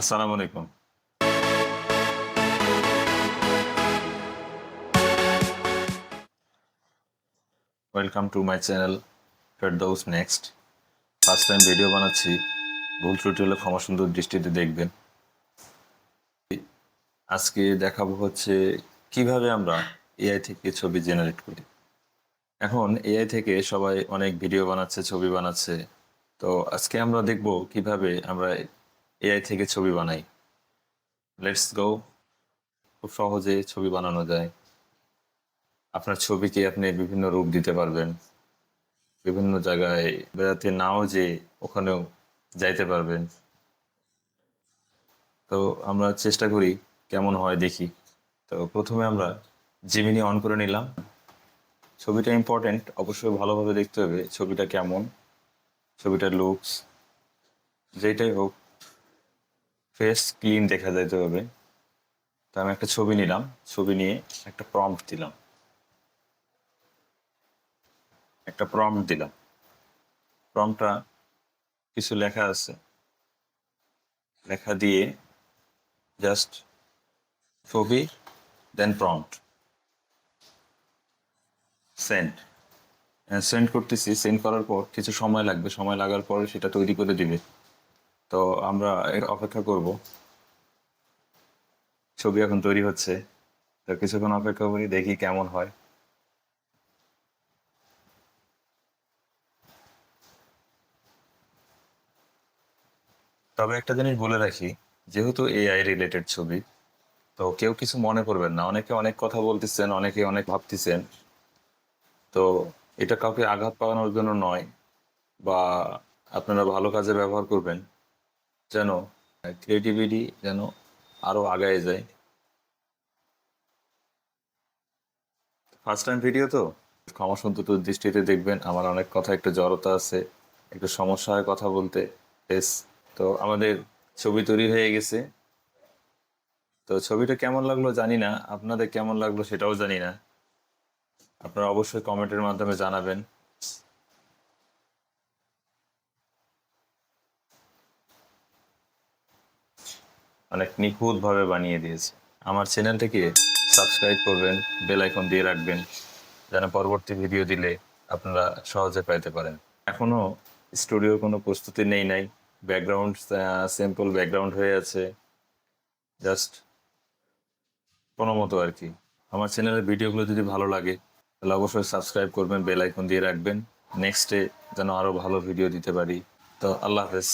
আসসালামু আলাইকুম। Welcome to my channel Ferdous next first time video বানাচ্ছি। ভুল ত্রুটি হলে ক্ষমা সুন্দর দৃষ্টিতে দেখবেন। আজকে দেখাবো হচ্ছে কীভাবে আমরা এআই থেকে ছবি জেনারেট করি। এখন এআই থেকে সবাই অনেক ভিডিও বানাচ্ছে, ছবি বানাচ্ছে। তো আজকে আমরা দেখব কীভাবে আমরা এআই থেকে ছবি বানাই। লেটস গো খুব সহজে ছবি বানানো যায়। আপনার ছবিকে আপনি বিভিন্ন রূপ দিতে পারবেন। বিভিন্ন জায়গায় বেড়াতে নাও যে ওখানেও যাইতে পারবেন। তো আমরা চেষ্টা করি কেমন হয় দেখি। তো প্রথমে আমরা জিমিনি অন করে নিলাম। ছবিটা ইম্পর্টেন্ট অবশ্যই ভালোভাবে দেখতে হবে ছবিটা কেমন, ছবিটার লুকস যেটাই হোক। ফেস ক্লিন দেখা যাইতে হবে তো আমি একটা ছবি নিলাম, ছবি নিয়ে একটা প্রম্পট দিলাম। একটা প্রম্পট দিলাম। প্রম্পটটা কিছু লেখা আছে। লেখা দিয়ে জাস্ট ছবি দেন প্রম্পট সেন্ড সেন্ড করতেছি সেন্ড করার পর কিছু সময় লাগবে, সময় লাগার পর সেটা তৈরি করে দিবে। তো আমরা এর অপেক্ষা করব। ছবি এখন তৈরি হচ্ছে। তো কিছুক্ষণ অপেক্ষা করি, দেখি কেমন হয়। তবে একটা জিনিস বলে রাখি, যেহেতু এআই রিলেটেড ছবি, তো কেউ কিছু মনে করবেন না। অনেকে অনেক কথা বলতেছেন, অনেকে অনেক ভাবতেছেন। তো এটা কাউকে আঘাত পাওয়ানোর জন্য নয়, বা আপনারা ভালো কাজে ব্যবহার করবেন। যেন ক্রিয়েটিভিটি যেন আরও আগায় যায়। ফার্স্ট টাইম ভিডিও তো? ক্ষমা সুন্দর দৃষ্টিতে দেখবেন, আমার অনেক কথা একটু জড়তা আছে, একটু সমস্যা হয় কথা বলতে। বেশ তো আমাদের ছবি তৈরি হয়ে গেছে। তো ছবিটা কেমন লাগল জানি না, আপনাদের কেমন লাগল সেটাও জানি না। আপনারা অবশ্যই কমেন্টের মাধ্যমে জানাবেন। অনেক নিখুঁত ভাবে বানিয়ে দিয়েছে। আমার চ্যানেলটাকে সাবস্ক্রাইব করবেন, বেল আইকন দিয়ে রাখবেন, যেন পরবর্তী ভিডিও দিলে আপনারা সহজে পাইতে পারেন। এখনও স্টুডিওর কোনো প্রস্তুতি নেই নাই। ব্যাকগ্রাউন্ড সিম্পল ব্যাকগ্রাউন্ড হয়ে আছে। জাস্ট কোনো মতো আর কি। আমার চ্যানেলের ভিডিওগুলো যদি ভালো লাগে, তাহলে অবশ্যই সাবস্ক্রাইব করবেন, বেল আইকন দিয়ে রাখবেন। নেক্সটে যেন আরও ভালো ভিডিও দিতে পারি। তো আল্লাহ হাফেজ।